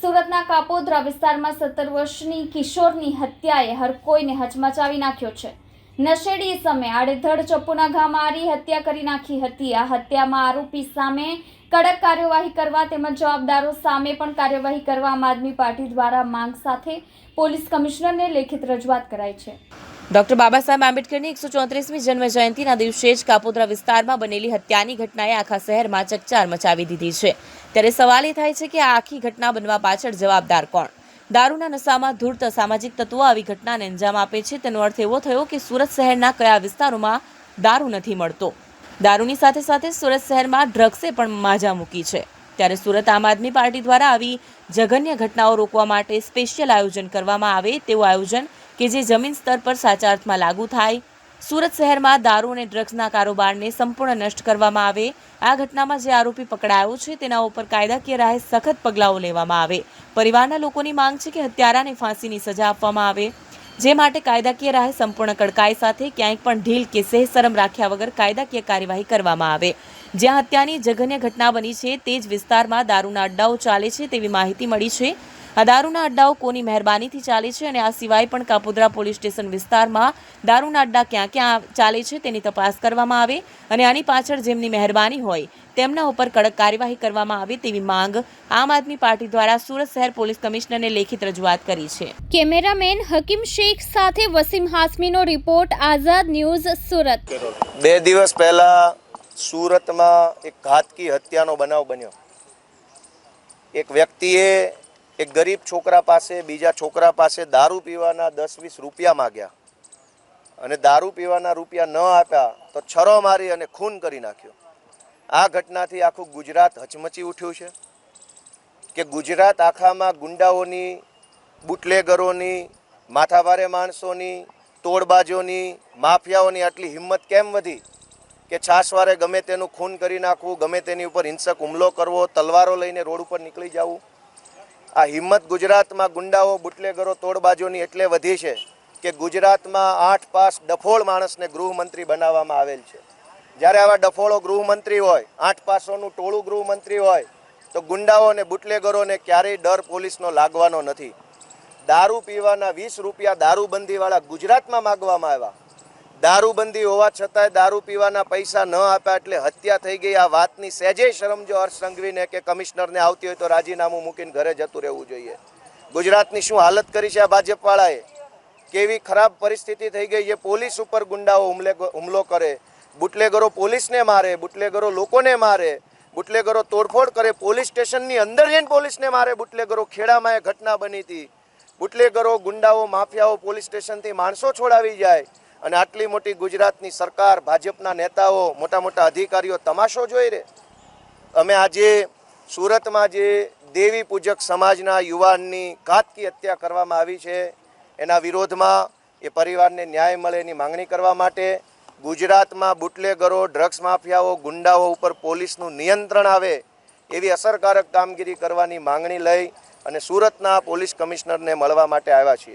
સુરતના કાપોદ્રા વિસ્તારમાં સત્તર વર્ષની કિશોરની હત્યાએ હર કોઈને હચમચાવી નાખ્યો છે. નશેડી સમયે આડેધડ ચપ્પુના ઘા મારી હત્યા કરી નાખી હતી. આ હત્યામાં આરોપી સામે કડક કાર્યવાહી કરવા તેમજ જવાબદારો સામે પણ કાર્યવાહી કરવા આમ આદમી પાર્ટી દ્વારા માંગ સાથે પોલીસ કમિશનરને લેખિત રજૂઆત કરાઈ છે. ડોક્ટર બાબા સાહેબ આંબેડકરની એકસો ચોત્રીસમી જન્મ જયંતિના દિવસે જ કાપોદ્રા વિસ્તારમાં બનેલી હત્યાની ઘટનાએ આખા શહેરમાં ચકચાર મચાવી દીધી છે. ત્યારે સવાલ એ થાય છે કે આ આખી ઘટના બનવા પાછળ જવાબદાર કોણ? દારૂના નશામાં ધૂર્ત સામાજિક તત્વો આવી ઘટનાને અંજામ આપે છે. તેનો અર્થ એવો થયો કે સુરત શહેરના કયા વિસ્તારોમાં દારૂ નથી મળતો? દારૂની સાથે સાથે સુરત શહેરમાં ડ્રગ્સે પણ માજા મૂકી છે. ત્યારે સુરત આમ આદમી પાર્ટી દ્વારા આવી જઘન્ય ઘટનાઓ રોકવા માટે સ્પેશિયલ આયોજન કરવામાં આવે તેવું આયોજન કે જે જમીન સ્તર પર સાચા અર્થમાં લાગુ થાય. સુરત શહેરમાં દારૂ અને ડ્રગ્સના કારોબારને સંપૂર્ણ નષ્ટ કરવામાં આવે. આ ઘટનામાં જે આરોપી પકડાયો છે, તેના ઉપર કાયદાકીય રાહે સખત પગલાઓ લેવામાં આવે. પરિવારના લોકોની માંગ છે કે હત્યારાને ફાંસીની સજા આપવામાં આવે. જે માટે કાયદાકીય રાહે સંપૂર્ણ કડકાઈ સાથે ક્યાંય પણ ઢીલ કે સહેશરમ રાખ્યા વગર કાયદાકીય કાર્યવાહી કરવામાં આવે. જ્યાં હત્યાની જઘન્ય ઘટના બની છે, તે જ વિસ્તારમાં દારૂના અડ્ડાઓ ચાલે છે તેવી માહિતી મળી છે. આ દારૂના અડ્ડાઓ કોની મહેરબાનીથી ચાલે છે અને આ સિવાય પણ કાપોદ્રા પોલીસ સ્ટેશન વિસ્તારમાં દારૂના અડ્ડા ક્યાં ક્યાં ચાલે છે તેની તપાસ કરવામાં આવે અને આની પાછળ જેમની મહેરબાની હોય તેમના ઉપર કડક કાર્યવાહી કરવામાં આવે તેવી માંગ આમ આદમી પાર્ટી દ્વારા સુરત શહેર પોલીસ કમિશનરને લેખિત રજૂઆત કરી છે. કેમેરામેન હકીમ શેખ સાથે વસીમ હાસમીનો રિપોર્ટ આઝાદ ન્યૂઝ સુરત. બે દિવસ પહેલા સુરતમાં એક ઘાતકી હત્યાનો બનાવ બન્યો. એક વ્યક્તિએ એક ગરીબ છોકરા પાસે, બીજા છોકરા પાસે દારૂ પીવાના દસ વીસ રૂપિયા માગ્યા. અને દારૂ પીવાના રૂપિયા ન આપ્યા, તો છરો મારી અને ખૂન કરી નાખ્યો. આ ઘટનાથી આખું ગુજરાત હચમચી ઉઠ્યું છે. કે ગુજરાત આખામાં ગુંડાઓની, બુટલેગરોની, માથાભારે માણસોની, તોડબાજોની, માફિયાઓની આટલી હિંમત કેમ વધી? કે છાસવારે ગમે તેનું ખૂન કરી નાખવું, ગમે તેની ઉપર હિંસક હુમલો કરવો, તલવારો લઈને રોડ ઉપર નીકળી જવું? આ હિંમત ગુજરાતમાં ગુંડાઓ, બુટલેગરો, તોડબાજોની એટલે વધી છે કે ગુજરાતમાં આઠ પાસ ડફોળ માણસને ગૃહમંત્રી બનાવવામાં આવેલ છે. જ્યારે આવા ડફોળો ગૃહમંત્રી હોય, આઠ પાસોનું ટોળું ગૃહમંત્રી હોય, તો ગુંડાઓ અને બુટલેગરોને ક્યારેય ડર પોલીસનો લાગવાનો નથી. દારૂ પીવાના વીસ રૂપિયા દારૂબંધીવાળા ગુજરાતમાં માગવામાં આવ્યા. દારૂબંધી હોવા છતાંય દારૂ પીવાના પૈસા ન આપ્યા એટલે હત્યા થઈ ગઈ. આ વાતની સહેજે શરમ જો હર્ષ સંઘવીને કે કમિશનરને આવતી હોય તો રાજીનામું મૂકીને ઘરે જતું રહેવું જોઈએ. ગુજરાતની શું હાલત કરી છે આ ભાજપવાળાએ? કેવી ખરાબ પરિસ્થિતિ થઈ ગઈ છે? પોલીસ ઉપર ગુંડાઓ હુમલે હુમલો કરે. બુટલેગરો પોલીસને મારે, બુટલેગરો લોકોને મારે, બુટલેગરો તોડફોડ કરે. પોલીસ સ્ટેશનની અંદર જઈને પોલીસને મારે, બુટલેગરો ખેડામાં એ ઘટના બની હતી. બુટલેગરો, ગુંડાઓ, માફિયાઓ પોલીસ સ્ટેશનથી માણસો છોડાવી જાય. અને આટલી મોટી ગુજરાતની સરકાર, ભાજપના નેતાઓ, મોટા મોટા અધિકારીઓ તમાશો જોઈ રહે? અમે આજે સુરતમાં જે દેવી પૂજક સમાજના યુવાનની ઘાતકી હત્યા કરવામાં આવી છે, એના વિરોધમાં એ પરિવારને ન્યાય મળે એની માંગણી કરવા માટે ગુજરાતમાં બુટલેગરો, ડ્રગ્સ માફિયાઓ, ગુંડાઓ ઉપર પોલીસનું નિયંત્રણ આવે એવી અસરકારક કામગીરી કરવાની માંગણી લઈ અને સુરતના પોલીસ કમિશનરને મળવા માટે આવ્યા છીએ.